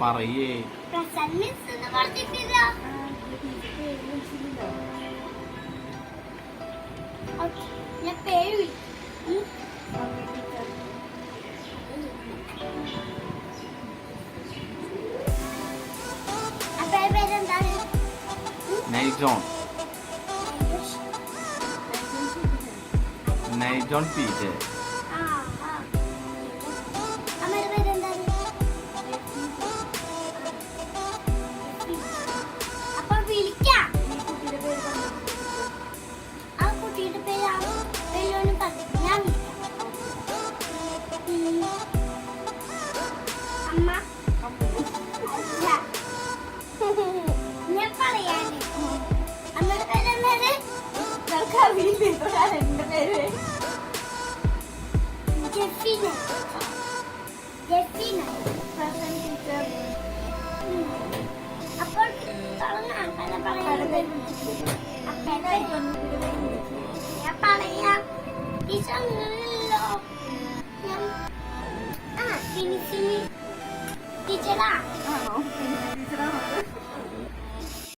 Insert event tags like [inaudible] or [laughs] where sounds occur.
പറയും. ഞാൻ പേര് Nijon. Nijon P rumah ya. [laughs] Ya nih amir ada mere kalau kami ini di mere Jepina Jepina pasang hmm. apa yang paling ya paling ya bisa nggak teacher ആണോ ടീച്ചറാണോ